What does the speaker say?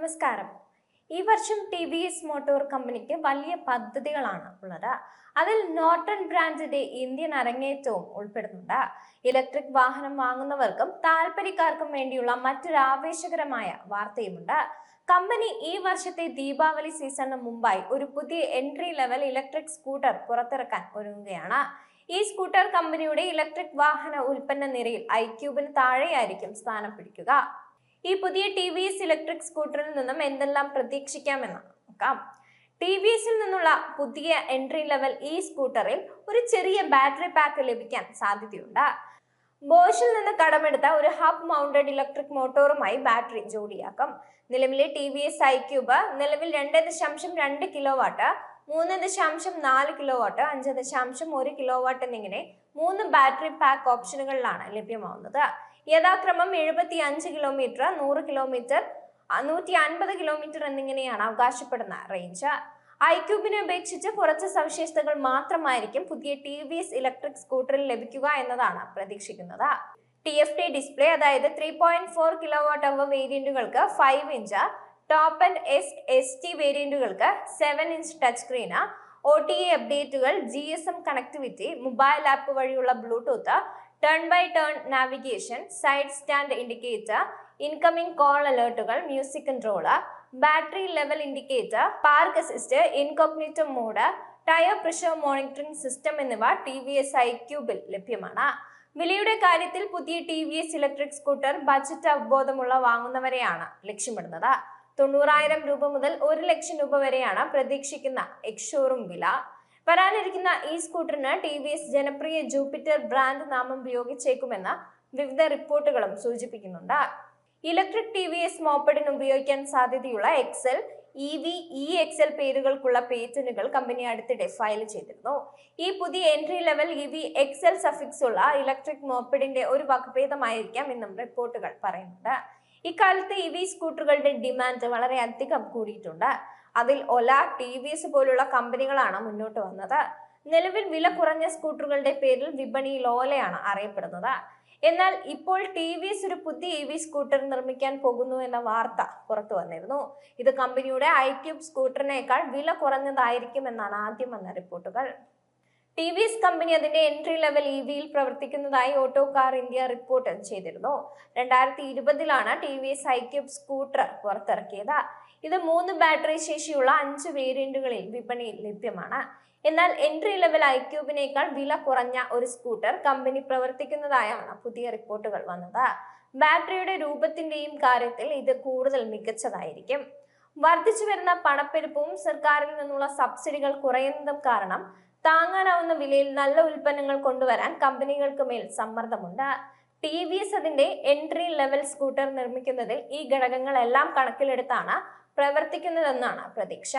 നമസ്കാരം. ഈ വർഷം ടി വി എസ് മോട്ടോർ കമ്പനിക്ക് വലിയ പദ്ധതികളാണ് ഉള്ളത്. അതിൽ നോർട്ടൺ ബ്രാൻഡിന്റെ ഇന്ത്യൻ അരങ്ങേറ്റവും ഉൾപ്പെടുന്നുണ്ട്. ഇലക്ട്രിക് വാഹനം വാങ്ങുന്നവർക്കും താല്പര്യക്കാർക്കും വേണ്ടിയുള്ള മറ്റൊരു ആവേശകരമായ വാർത്തയുമുണ്ട്. കമ്പനി ഈ വർഷത്തെ ദീപാവലി സീസണിന് മുമ്പായി ഒരു പുതിയ എൻട്രി ലെവൽ ഇലക്ട്രിക് സ്കൂട്ടർ പുറത്തിറക്കാൻ ഒരുങ്ങുകയാണ്. ഈ സ്കൂട്ടർ കമ്പനിയുടെ ഇലക്ട്രിക് വാഹന ഉൽപ്പന്ന നിരയിൽ ഐക്യൂബിന് താഴെയായിരിക്കും സ്ഥാനം പിടിക്കുക. ഈ പുതിയ ടി വി എസ് ഇലക്ട്രിക് സ്കൂട്ടറിൽ നിന്നും എന്തെല്ലാം പ്രതീക്ഷിക്കാമെന്ന് നോക്കാം. ടി വി എസിൽ നിന്നുള്ള പുതിയ എൻട്രി ലെവൽ ഈ സ്കൂട്ടറിൽ ഒരു ചെറിയ ബാറ്ററി പാക്ക് ലഭിക്കാൻ സാധ്യതയുണ്ട്. ബോഷിൽ നിന്ന് കടമെടുത്ത ഒരു ഹബ് മൗണ്ടഡ് ഇലക്ട്രിക് മോട്ടോറുമായി ബാറ്ററി ജോഡിയാക്കും. നിലവിലെ T V S I cube നിലവിൽ രണ്ട് ദശാംശം രണ്ട് കിലോ വാട്ട് മൂന്ന് ദശാംശം നാല് കിലോ വാട്ട് അഞ്ച് ദശാംശം ഒരു കിലോ വാട്ട് എന്നിങ്ങനെ മൂന്ന് ബാറ്ററി പാക്ക് ഓപ്ഷനുകളിലാണ് ലഭ്യമാവുന്നത്. യഥാക്രമം എഴുപത്തി അഞ്ച് കിലോമീറ്റർ നൂറ് കിലോമീറ്റർ നൂറ്റി അൻപത് കിലോമീറ്റർ എന്നിങ്ങനെയാണ് അവകാശപ്പെടുന്ന റേഞ്ച് ഐക്യൂബിനെ അപേക്ഷിച്ച് കുറച്ച് സവിശേഷതകൾ മാത്രമായിരിക്കും പുതിയ ടി വി എസ് ഇലക്ട്രിക് സ്കൂട്ടറിൽ ലഭിക്കുക എന്നതാണ് പ്രതീക്ഷിക്കുന്നത്. ടി എഫ് ടി ഡിസ്പ്ലേ അതായത് three point four kilo watt hour വേരിയന്റുകൾക്ക് five inch top and S S T വേരിയന്റുകൾക്ക് seven inch touch screen O T A അപ്ഡേറ്റുകൾ G S M connectivity mobile app വഴിയുള്ള bluetooth turn by turn navigation side stand indicator incoming call അലേർട്ടുകൾ music controller battery level indicator park assist incognito mode tyre pressure monitoring system എന്നിവ T V S I ക്യൂബിൽ ലഭ്യമാണ്. വിലയുടെ കാര്യത്തിൽ പുതിയ T V S electric scooter budget അവബോധമുള്ള വാങ്ങുന്നവരെയാണ് ലക്ഷ്യമിടുന്നത്. തൊണ്ണൂറായിരം രൂപ മുതൽ ഒരു ലക്ഷം രൂപ വരെയാണ് പ്രതീക്ഷിക്കുന്ന എക്സ്ഷോറും വില. വരാനിരിക്കുന്ന ഈ സ്കൂട്ടറിന് ടി വി എസ് ജനപ്രിയ ജൂപ്പിറ്റർ ബ്രാൻഡ് നാമം ഉപയോഗിച്ചേക്കുമെന്ന് വിവിധ റിപ്പോർട്ടുകളും സൂചിപ്പിക്കുന്നുണ്ട്. ഇലക്ട്രിക് ടി വി എസ് മോപ്പഡിന് ഉപയോഗിക്കാൻ സാധ്യതയുള്ള excel E V E excel പേരുകൾക്കുള്ള പേറ്റന്റുകൾ കമ്പനി അടുത്തിടെ ഫയൽ ചെയ്തിരുന്നു. ഈ പുതിയ entry level E V excel suffix ഉള്ള ഇലക്ട്രിക് മോപ്പഡിന്റെ ഒരു വകഭേദമായിരിക്കാം എന്നും റിപ്പോർട്ടുകൾ പറയുന്നുണ്ട്. ഇക്കാലത്ത് ഇ വി സ്കൂട്ടറുകളുടെ ഡിമാൻഡ് വളരെ അധികം കൂടിയിട്ടുണ്ട്. അതിൽ ഒല ടി വി എസ് പോലുള്ള കമ്പനികളാണ് മുന്നോട്ട് വന്നത്. നിലവിൽ വില കുറഞ്ഞ സ്കൂട്ടറുകളുടെ പേരിൽ വിപണിയിൽ ഓലയാണ് അറിയപ്പെടുന്നത്. എന്നാൽ ഇപ്പോൾ ടി വി എസ് ഒരു പുതിയ ഇ വി സ്കൂട്ടർ നിർമ്മിക്കാൻ പോകുന്നു എന്ന വാർത്ത പുറത്തു വന്നിരുന്നു. ഇത് കമ്പനിയുടെ ഐ ക്യൂബ് സ്കൂട്ടറിനേക്കാൾ വില കുറഞ്ഞതായിരിക്കും എന്നാണ് ആദ്യം വന്ന റിപ്പോർട്ടുകൾ. ടി വി എസ് കമ്പനി അതിന്റെ എൻട്രി ലെവൽ ഇ വിയിൽ പ്രവർത്തിക്കുന്നതായി ഓട്ടോ കാർ ഇന്ത്യ റിപ്പോർട്ട് ചെയ്തിരുന്നു. രണ്ടായിരത്തി ഇരുപതിലാണ് T V S iQube scooter പുറത്തിറക്കിയത്. ഇത് മൂന്ന് ബാറ്ററി ശേഷിയുള്ള അഞ്ച് വേരിയന്റുകളിൽ വിപണിയിൽ ലഭ്യമാണ്. എന്നാൽ എൻട്രി ലെവൽ ഐക്യൂബിനേക്കാൾ വില കുറഞ്ഞ ഒരു സ്കൂട്ടർ കമ്പനി പ്രവർത്തിക്കുന്നതായാണ് പുതിയ റിപ്പോർട്ടുകൾ വന്നത്. ബാറ്ററിയുടെ രൂപത്തിന്റെയും കാര്യത്തിൽ ഇത് കൂടുതൽ മികച്ചതായിരിക്കും. വർദ്ധിച്ചു വരുന്ന പണപ്പെരുപ്പവും സർക്കാരിൽ നിന്നുള്ള സബ്സിഡികൾ കുറയുന്നതും കാരണം താങ്ങാനാവുന്ന വിലയിൽ നല്ല ഉൽപ്പന്നങ്ങൾ കൊണ്ടുവരാൻ കമ്പനികൾക്ക് മേൽ സമ്മർദ്ദമുണ്ട്. ടി വി എസ് അതിന്റെ എൻട്രി ലെവൽ സ്കൂട്ടർ നിർമ്മിക്കുന്നതിൽ ഈ ഘടകങ്ങളെല്ലാം കണക്കിലെടുത്താണ് പ്രവർത്തിക്കുന്നതെന്നാണ് പ്രതീക്ഷ.